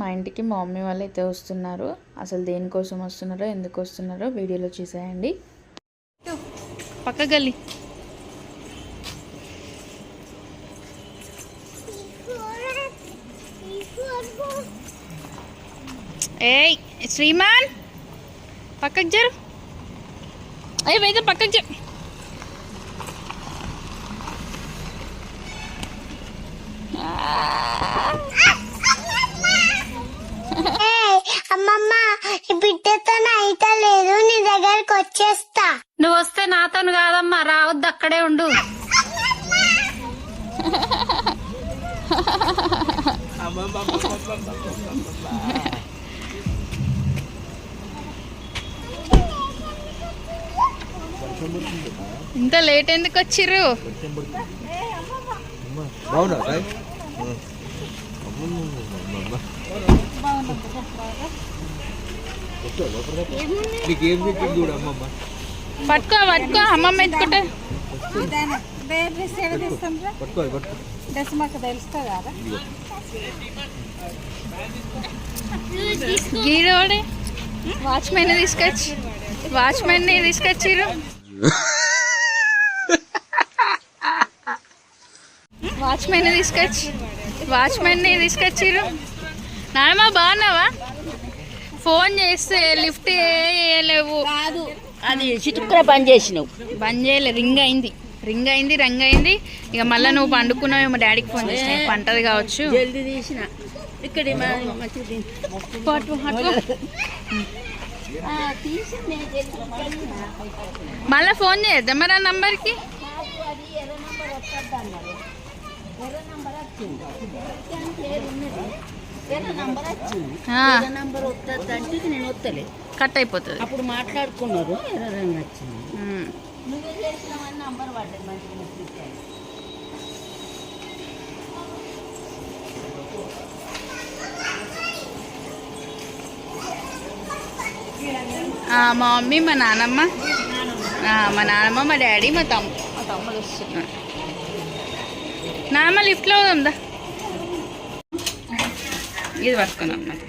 మా ఇంటికి మా మమ్మీ వాళ్ళు అయితే వస్తున్నారు. అసలు దేనికోసం వస్తున్నారో ఎందుకు వస్తున్నారో వీడియోలో చూసేయండి. పక్క గల్లి. ఏయ్ శ్రీమాన్ పక్కకు జరు. అయ్యి వేద పక్కకు జరు. అమ్మమ్మ ఈ బిడ్డతో నైత లేదు నీ దగ్గరకు వచ్చేస్తా. నువ్వు వస్తే నాతోను కాదమ్మా రావద్దు అక్కడే ఉండు. ఇంత లేట్ ఎందుకు వచ్చిర్రు? బాగున్నా నీకు ఏం చెప్పింది చూడు అమ్మమ్మ. పట్టుకో పట్టుకో. అమ్మమ్మ ఎత్తుకుంటే. పట్టుకో. అది పట్టుకో. గీడోడే వాచ్మెన్ తీసుకొచ్చి వాచ్మెన్ తీసుకొచ్చిర్రు. వాచ్మెన్ తీసుకొచ్చి వాచ్మెన్ తీసుకొచ్చిర్రు. నానమ్మ బాగున్నావా? ఫోన్ చేస్తే లిఫ్ట్ చేయలేవు. అది చిటుక్కున పని చేసినావు. బంద్ చేయలే రింగ్ అయింది. రింగ్ అయింది రంగ్ అయింది. ఇక మళ్ళీ నువ్వు పండుకున్నావు మా డాడీకి ఫోన్ చేసిన. పంటది కావచ్చు. జల్దీ తీసిన. ఇక్కడ మంచిది పట్టు, పట్టుకో. మళ్ళా ఫోన్ చేయొద్దా మరి ఆ నంబర్కి? ఆ, నంబర్ వస్తుంది అంటే ఇది నేను వస్తలే కట్ అయిపోతుంది. అప్పుడు మాట్లాడుకున్నారు ఎర్ర రంగు వచ్చింది. ఉమ్. నువ్వే చేసినావని నంబర్ పడ్డది మంచిగా పెట్టాను. ఆ, మా మమ్మీ మా నానమ్మ. మా నానమ్మ మా డాడీ మా తమ్ము. మా తమ్ముడు వస్తున్నాడు. నానమ్మ లిఫ్ట్లో ఉందా? ఇది పట్టుకున్నాం మరి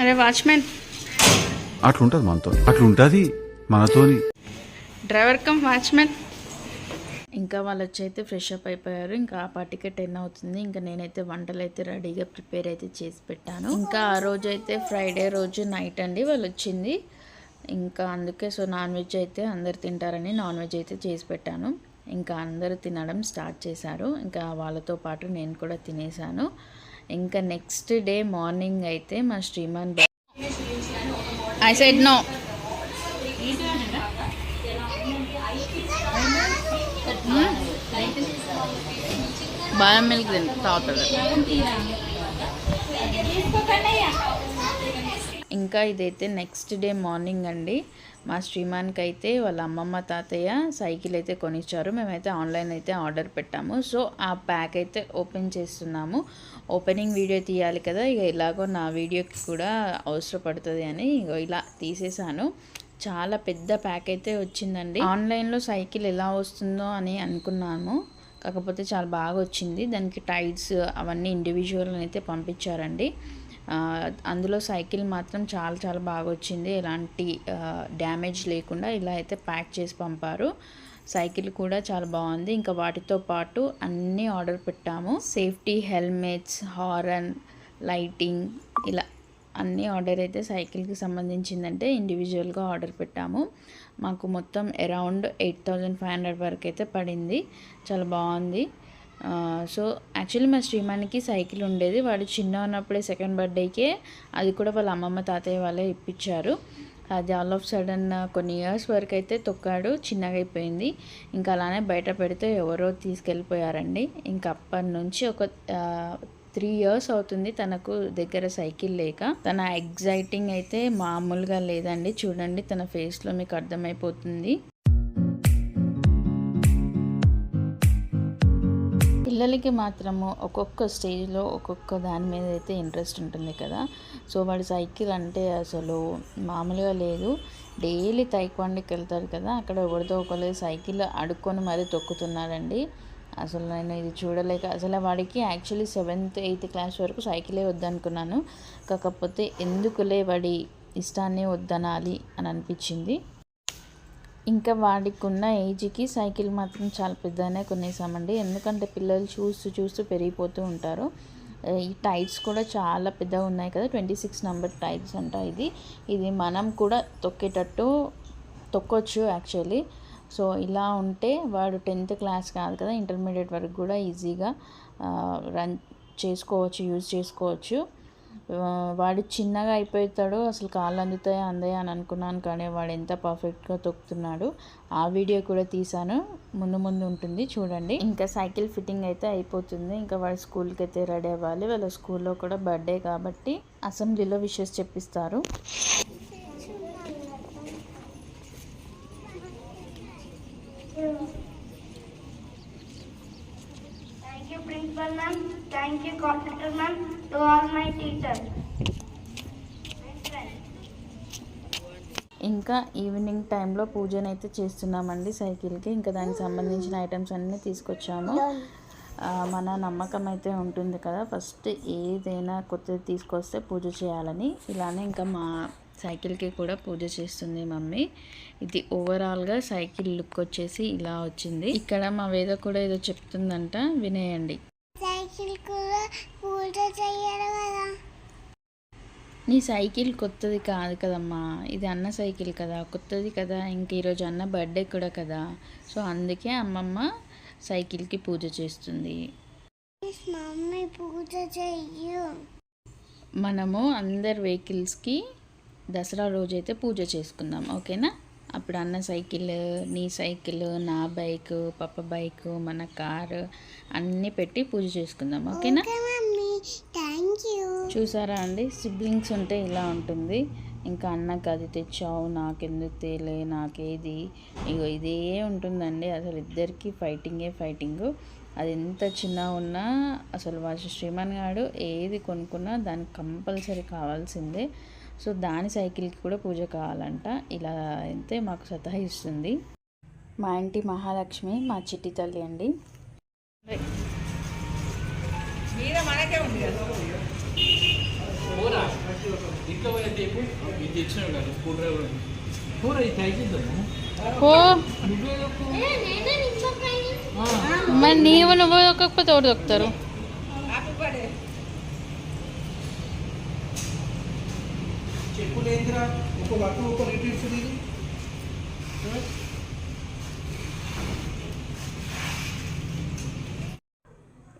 అరే వాచ్మెన్. అట్లుంటది మనతో. అట్లుంటది మనతోని. Driver cum watchman. ఇంకా వాళ్ళు వచ్చి అయితే ఫ్రెష్ అప్ అయిపోయారు. ఇంకా ఆ పాటికే టెన్ అవుతుంది. ఇంకా నేనైతే వంటలు అయితే రెడీగా ప్రిపేర్ అయితే చేసి పెట్టాను. ఇంకా ఆ రోజు అయితే ఫ్రైడే రోజు నైట్ అండి వాళ్ళు వచ్చింది ఇంకా అందుకే సో నాన్ వెజ్ అయితే అందరు తింటారని నాన్ వెజ్ అయితే చేసి పెట్టాను. ఇంకా అందరూ తినడం స్టార్ట్ చేశారు. ఇంకా వాళ్ళతో పాటు నేను కూడా తినేసాను. ఇంకా నెక్స్ట్ డే మార్నింగ్ అయితే మా శ్రీమాన్ ఐ సైడ్ నో బాదం మిల్క్ తిని తాగుతుంది ఇంకా ఇదైతే నెక్స్ట్ డే మార్నింగ్ అండి. మా శ్రీమాన్కి అయితే వాళ్ళ అమ్మమ్మ తాతయ్య సైకిల్ అయితే కొనిచ్చారు. మేమైతే ఆన్లైన్ అయితే ఆర్డర్ పెట్టాము. సో ఆ ప్యాక్ అయితే ఓపెన్ చేస్తున్నాము. ఓపెనింగ్ వీడియో తీయాలి కదా. ఇక ఇలాగో నా వీడియోకి కూడా అవసరపడుతుంది అని ఇలా తీసేసాను. చాలా పెద్ద ప్యాక్ అయితే వచ్చిందండి. ఆన్లైన్లో సైకిల్ ఎలా వస్తుందో అని అనుకున్నాము కాకపోతే చాలా బాగా వచ్చింది. దానికి టైర్స్ అవన్నీ ఇండివిజువల్ అయితే పంపించారండి. అందులో సైకిల్ మాత్రం చాలా చాలా బాగా వచ్చింది. ఎలాంటి డ్యామేజ్ లేకుండా ఇలా అయితే ప్యాక్ చేసి పంపారు. సైకిల్ కూడా చాలా బాగుంది. ఇంకా వాటితో పాటు అన్నీ ఆర్డర్ పెట్టాము. సేఫ్టీ హెల్మెట్స్ హారన్ లైటింగ్ ఇలా అన్ని ఆర్డర్ అయితే సైకిల్కి సంబంధించిందంటే ఇండివిజువల్గా ఆర్డర్ పెట్టాము. మాకు మొత్తం around eight thousand five hundred వరకు అయితే పడింది. చాలా బాగుంది. సో యాక్చువల్లీ మా శ్రీమానికి సైకిల్ ఉండేది. వాడు చిన్న ఉన్నప్పుడే సెకండ్ బర్త్డేకే అది కూడా వాళ్ళ అమ్మమ్మ తాతయ్య వాళ్ళే ఇప్పించారు. అది ఆల్ ఆఫ్ సడన్ కొన్ని ఇయర్స్ వరకు అయితే తొక్కాడు. చిన్నగా అయిపోయింది. ఇంకా అలానే బయట పెడితే ఎవరో తీసుకెళ్ళిపోయారండి. ఇంకా అప్పటి నుంచి ఒక త్రీ ఇయర్స్ అవుతుంది తనకు దగ్గర సైకిల్ లేక. తన ఎగ్జైటింగ్ అయితే మామూలుగా లేదండి. చూడండి తన ఫేస్లో మీకు అర్థమైపోతుంది. పిల్లలకి మాత్రము ఒక్కొక్క స్టేజ్లో ఒక్కొక్క దాని మీద అయితే ఇంట్రెస్ట్ ఉంటుంది కదా. సో వాడు సైకిల్ అంటే అసలు మామూలుగా లేదు. డైలీ తైక్వాండ్కి వెళ్తారు కదా. అక్కడ ఎవరితో ఒకరు సైకిల్ అడుక్కొని మరీ తొక్కుతున్నారండి. అసలు నేను ఇది చూడలేక అసలు వాడికి యాక్చువల్లీ సెవెంత్ ఎయిత్ క్లాస్ వరకు సైకిలే వద్దనుకున్నాను. కాకపోతే ఎందుకులే వాడి ఇష్టాన్ని వద్దనాలి అని అనిపించింది. ఇంకా వాడికి ఉన్న ఏజ్కి సైకిల్ మాత్రం చాలా పెద్దనే కొనేసామండి. ఎందుకంటే పిల్లలు చూస్తూ చూస్తూ పెరిగిపోతూ ఉంటారు. ఈ టైర్స్ కూడా చాలా పెద్దగా ఉన్నాయి కదా ట్వంటీ సిక్స్ నెంబర్ టైర్స్ అంట ఇది. ఇది మనం కూడా తొక్కేటట్టు తొక్కొచ్చు యాక్చువల్లీ సో ఇలా ఉంటే వాడు టెన్త్ క్లాస్ కాదు కదా ఇంటర్మీడియట్ వరకు కూడా ఈజీగా రన్ చేసుకోవచ్చు యూజ్ చేసుకోవచ్చు. వాడు చిన్నగా అయిపోతాడు అసలు కాళ్ళు అందుతాయి అందాయి అని అనుకున్నాను కానీ వాడు ఎంత పర్ఫెక్ట్గా తొక్కుతున్నాడు. ఆ వీడియో కూడా తీసాను ముందు ముందు ఉంటుంది చూడండి. ఇంకా సైకిల్ ఫిట్టింగ్ అయితే అయిపోతుంది. ఇంకా వాడు స్కూల్కి అయితే రెడీ అవ్వాలి. వాళ్ళ స్కూల్లో కూడా బర్త్డే కాబట్టి అసెంబ్లీలో విషెస్ చెప్పిస్తారు. Thank you, Principal Ma'am. Thank you, Conductor Ma'am. To all my teachers. ఇంకా ఈవినింగ్ టైంలో పూజనైతే చేస్తున్నామండి సైకిల్కి ఇంకా దానికి సంబంధించిన ఐటమ్స్ అన్నీ తీసుకొచ్చాము మన నమ్మకం అయితే ఉంటుంది కదా ఫస్ట్ ఏదైనా కొత్తది తీసుకొస్తే పూజ చేయాలని ఇలానే ఇంకా మా సైకిల్కి కూడా పూజ చేస్తుంది మమ్మీ. ఇది ఓవరాల్గా సైకిల్ లుక్ వచ్చేసి ఇలా వచ్చింది. ఇక్కడ మా వేద కూడా ఏదో చెప్తుందంట వినేయండి. సైకిల్ కూడా పూజ చెయ్యాలి కదా. నీ సైకిల్ కొత్తది కాదు కదమ్మా. ఇది అన్న సైకిల్ కదా. కొత్తది కదా. ఇంక ఈరోజు అన్న బర్త్డే కూడా కదా. సో అందుకే అమ్మమ్మ సైకిల్కి పూజ చేస్తుంది. మనము అందరి వెహికల్స్కి దసరా రోజైతే పూజ చేసుకుందాం ఓకేనా? అప్పుడు అన్న సైకిల్ నీ సైకిల్ నా బైక్ పప్ప బైక్ మన కారు అన్నీ పెట్టి పూజ చేసుకుందాం ఓకేనా? చూసారా అండి? సిబ్లింగ్స్ ఉంటే ఇలా ఉంటుంది. ఇంకా అన్నకు అది తెచ్చావు నాకెందుకు తేలే నాకేది? ఇగో ఇదే ఉంటుందండి. అసలు ఇద్దరికి ఫైటింగే ఫైటింగ్. అది ఎంత చిన్న ఉన్నా అసలు వాసు శ్రీమాన్ గారు ఏది కొనుక్కున్నా దానికి కంపల్సరీ కావాల్సిందే. సో దాని సైకిల్కి కూడా పూజ కావాలంట. ఇలా అయితే మాకు సతాయిస్తుంది. మా ఇంటి మహాలక్ష్మి మా చిట్టి తల్లి అండి. మరి నీవు నువ్వు దొక్కకపోతే ఎవరు దొక్కుతారు. ఒక ఒక రిపీట్స్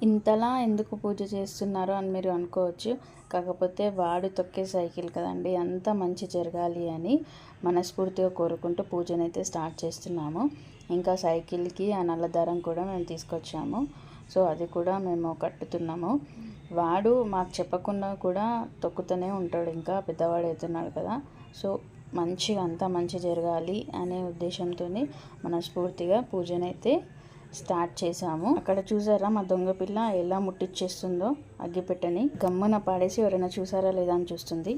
ఇంతలా ఎందుకు పూజ చేస్తున్నారు అని మీరు అనుకోవచ్చు. కాకపోతే వాడు తొక్కే సైకిల్ కదండి అంత మంచి జరగాలి అని మనస్ఫూర్తిగా కోరుకుంటూ పూజనైతే స్టార్ట్ చేస్తున్నాము. ఇంకా సైకిల్కి ఆ నల్ల దారం కూడా మేము తీసుకొచ్చాము. సో అది కూడా మేము కట్టుతున్నాము. వాడు మాకు చెప్పకుండా కూడా తొక్కుతూనే ఉంటాడు. ఇంకా పెద్దవాడు అవుతున్నాడు కదా. సో మంచిగా అంతా మంచి జరగాలి అనే ఉద్దేశంతో మనస్ఫూర్తిగా పూజనైతే స్టార్ట్ చేసాము అక్కడ చూసారా మా దొంగ పిల్ల ఎలా ముట్టిచ్చేస్తుందో? అగ్గిపెట్టని గమ్మున పాడేసి ఎవరైనా చూసారా లేదా అని చూస్తుంది.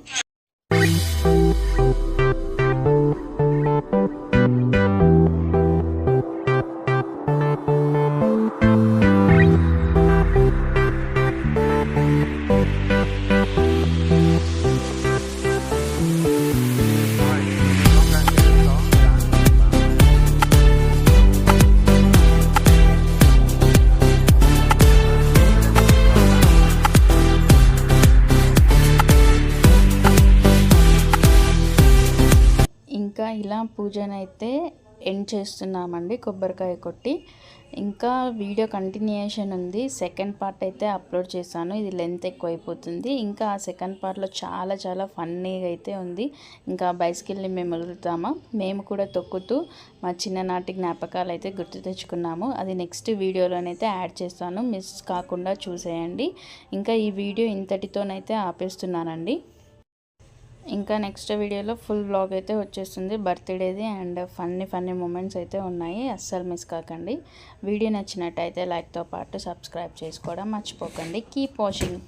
పూజనైతే ఎండ్ చేస్తున్నామండి కొబ్బరికాయ కొట్టి. ఇంకా వీడియో కంటిన్యూషన్ ఉంది. సెకండ్ పార్ట్ అయితే అప్లోడ్ చేశాను. ఇది లెంత్ ఎక్కువ అయిపోతుంది ఇంకా ఆ సెకండ్ పార్ట్లో చాలా చాలా ఫన్నీగా అయితే ఉంది. ఇంకా బైసికల్ని మేము వదులుతామా? మేము కూడా తొక్కుతూ మా చిన్ననాటి జ్ఞాపకాలు అయితే గుర్తు తెచ్చుకున్నాము. అది నెక్స్ట్ వీడియోలోనైతే యాడ్ చేస్తాను. మిస్ కాకుండా చూసేయండి. ఇంకా ఈ వీడియో ఇంతటితోనైతే ఆపేస్తున్నానండి. ఇంకా నెక్స్ట్ వీడియోలో ఫుల్ వ్లాగ్ అయితే వచ్చేస్తుంది. బర్త్డేది అండ్ ఫన్నీ ఫన్నీ మూమెంట్స్ అయితే ఉన్నాయి. అస్సలు మిస్ కాకండి. వీడియో నచ్చినట్టయితే లైక్తో పాటు సబ్స్క్రైబ్ చేసుకోవడం మర్చిపోకండి. Keep watching.